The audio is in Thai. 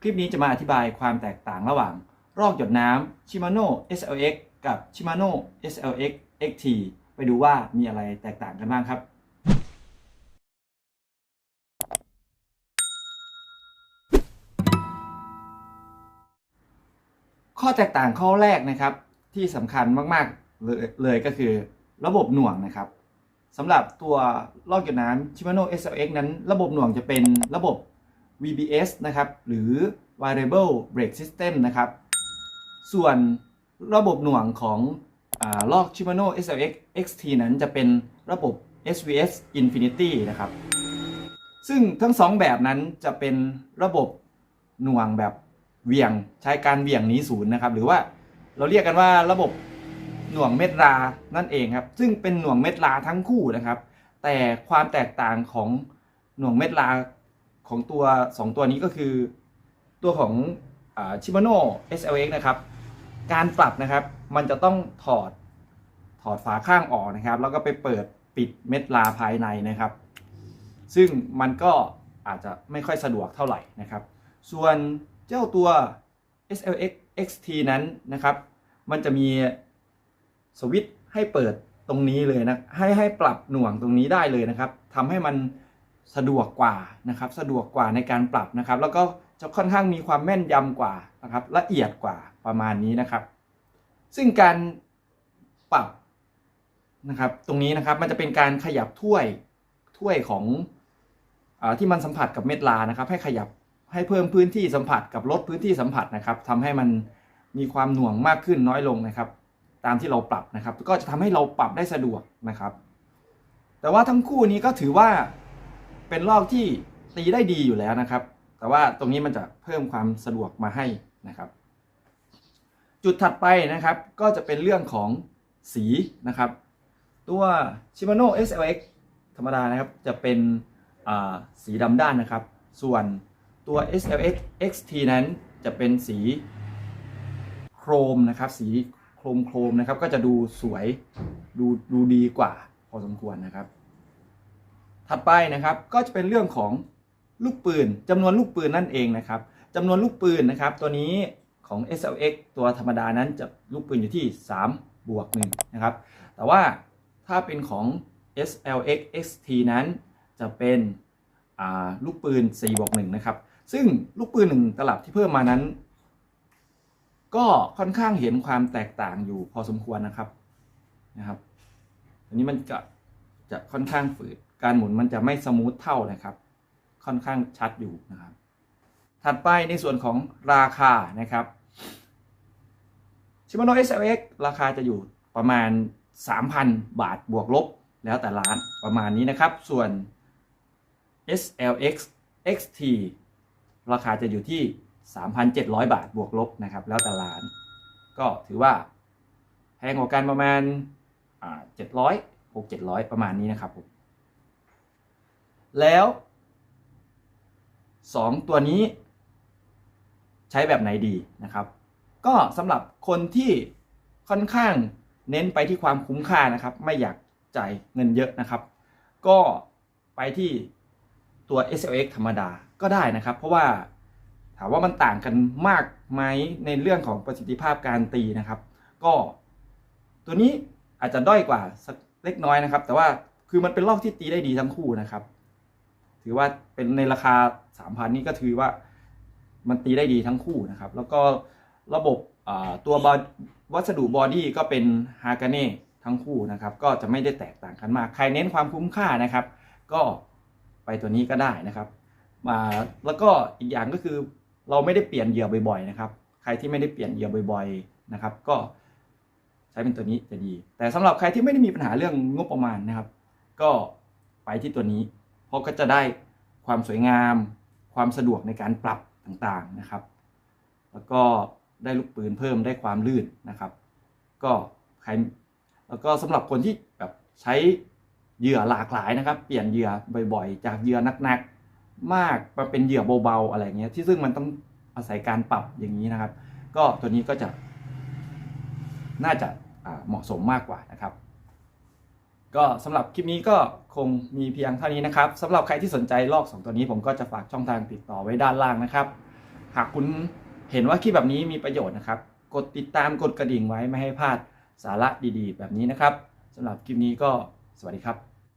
คลิปนี้จะมาอธิบายความแตกต่างระหว่าง รอกหยดน้ำ Shimano SLX กับ Shimano SLX XT ไปดูว่ามีอะไรแตกต่างกันบ้างครับ ข้อแตกต่างข้อแรกนะครับ ที่สำคัญมากๆเลยเลยก็คือระบบหน่วงนะครับสำหรับตัวลอกหยดน้ำ Shimano SLX นั้น ระบบหน่วงจะเป็นระบบ VBS นะครับ หรือ Variable Brake System นะครับ ส่วนระบบหน่วงของอลอก Shimano SLX XT นั้นจะเป็นระบบ SVS Infinity นะครับ ซึ่งทั้งสองแบบนั้นจะเป็นระบบหน่วงแบบเหวี่ยงใช้การเหวี่ยงหนีศูนย์นะครับ หรือว่าเราเรียกกันว่าระบบหน่วงเม็ดรานั่นเองครับ ซึ่งเป็นหน่วงเม็ดราทั้งคู่นะครับ แต่ความแตกต่างของหน่วงเม็ดรา ของตัว 2 ตัวนี้ก็คือ ตัวของชิมาโน่ SLX นะครับ การปรับนะครับมันจะต้องถอดถอดฝาข้างออกนะครับ แล้วก็ไปเปิดปิดเม็ดลาภายในนะครับ ซึ่งมันก็อาจจะไม่ค่อยสะดวกเท่าไหร่นะครับ ส่วนเจ้าตัว SLX XT นั้นนะครับ มันจะมีสวิตช์ให้เปิดตรงนี้เลยนะ ให้ให้ปรับหน่วงตรงนี้ได้เลยนะครับทำให้มัน สะดวกกว่านะครับสะดวกกว่าในการปรับนะครับ แล้วก็จะค่อนข้างมีความแม่นยำกว่านะครับละเอียดกว่าประมาณนี้นะครับ ซึ่งการปรับนะครับตรงนี้นะครับมันจะเป็นการขยับถ้วยถ้วยของอที่มันสัมผัสกับเม็ดลานะครับ ให้ขยับให้เพิ่มพื้นที่สัมผัสกับลดพื้นที่สัมผัสนะครับทำให้มันมีความหน่วงมากขึ้นน้อยลงนะครับ ตามที่เราปรับนะครับ ก็จะทำให้เราปรับได้สะดวกนะครับ แต่ว่าทั้งคู่นี้ก็ถือว่า เป็นลอกที่ตีได้ดีอยู่แล้วนะครับ แต่ว่าตรงนี้มันจะเพิ่มความสะดวกมาให้นะครับ จุดถัดไปนะครับก็จะเป็นเรื่องของสีนะครับ ตัว Shimano SLX ธรรมดานะครับจะเป็นสีดำด้านนะครับ ส่วนตัว SLX XT นั้นจะเป็นสีโครมนะครับ สีโครมโครมนะครับ ก็จะดูสวยดูดูดีกว่าพอสมควรนะครับ ถัดไปนะครับก็จะเป็นเรื่องของลูกปืนจำนวนลูกปืนนั่นเองนะครับจำนวนลูกปืนนะครับ ตัวนี้ของ SLX ตัวธรรมดานั้นจะลูกปืนอยู่ที่ 3 บวก1นะครับ แต่ว่าถ้าเป็นของ SLX XT นั้นจะเป็นลูกปืน 4 บวก1นะครับ ซึ่งลูกปืน 1 ตลับที่เพิ่มมานั้น ก็ค่อนข้างเห็นความแตกต่างอยู่พอสมควรนะครับนะครับ อันนี้มันจะ จะค่อนข้างฝืด การหมุนมันจะไม่สมูทเท่านะครับ ค่อนข้างชัดอยู่นะครับ ถัดไปในส่วนของราคานะครับ Shimano SLX ราคาจะอยู่ประมาณ 3,000 บาทบวกลบ แล้วแต่ร้านประมาณนี้นะครับ ส่วน SLX XT ราคาจะอยู่ที่ 3,700 บาทบวกลบนะครับ แล้วแต่ร้าน ก็ถือว่าแพงกว่ากันประมาณ อ่า700 6 700ประมาณนี้นะครับผมแล้ว2ตัวนี้ใช้แบบไหนดีนะครับ ก็สำหรับคนที่ค่อนข้างเน้นไปที่ความคุ้มค่านะครับ ไม่อยากจ่ายเงินเยอะนะครับ ก็ไปที่ตัว SLX ธรรมดาก็ได้นะครับ เพราะว่าถามว่ามันต่างกันมากไหมในเรื่องของประสิทธิภาพการตีนะครับ ก็ตัวนี้อาจจะด้อยกว่าสัก เล็กน้อยนะครับ แต่ว่าคือมันเป็นลอกที่ตีได้ดีทั้งคู่นะครับ ถือว่าเป็นในราคา3,000นี่ก็ถือว่ามันตีได้ดีทั้งคู่นะครับ แล้วก็ระบบตัววัสดุบอดี้ก็เป็นฮากาเน่ทั้งคู่นะครับ ก็จะไม่ได้แตกต่างกันมาก ใครเน้นความคุ้มค่านะครับ ก็ไปตัวนี้ก็ได้นะครับมาแล้วก็อีกอย่างก็คือเราไม่ได้เปลี่ยนเหยื่อบ่อยๆนะครับ ใครที่ไม่ได้เปลี่ยนเหยื่อบ่อย ๆนะครับ ก็ ช้เป็นตัวนี้จะดี แต่สำหรับใครที่ไม่ได้มีปัญหาเรื่องงบประมาณนะครับ ก็ไปที่ตัวนี้ เพราะก็จะได้ความสวยงาม ความสะดวกในการปรับต่างๆนะครับ แล้วก็ได้ลูกปืนเพิ่มได้ความลื่นนะครับ ก็ใครแล้วก็สำหรับคนที่แบบใช้เหยื่อหลากหลายนะครับ เปลี่ยนเหยื่อบ่อยๆ จากเหยื่อหนักๆ มากมาเป็นเหยื่อเบาๆอะไรเงี้ยที่ซึ่งมันต้องอาศัยการปรับอย่างนี้นะครับ ก็ตัวนี้ก็จะน่าจะ เหมาะสมมากกว่านะครับ ก็สำหรับคลิปนี้ก็คงมีเพียงเท่านี้นะครับสำหรับใครที่สนใจลอก 2 ตัวนี้ผมก็จะฝากช่องทางติดต่อไว้ด้านล่างนะครับ หากคุณเห็นว่าคลิปแบบนี้มีประโยชน์นะครับ กดติดตามกดกระดิ่งไว้ไม่ให้พลาดสาระดีๆ แบบนี้นะครับสำหรับคลิปนี้ก็สวัสดีครับ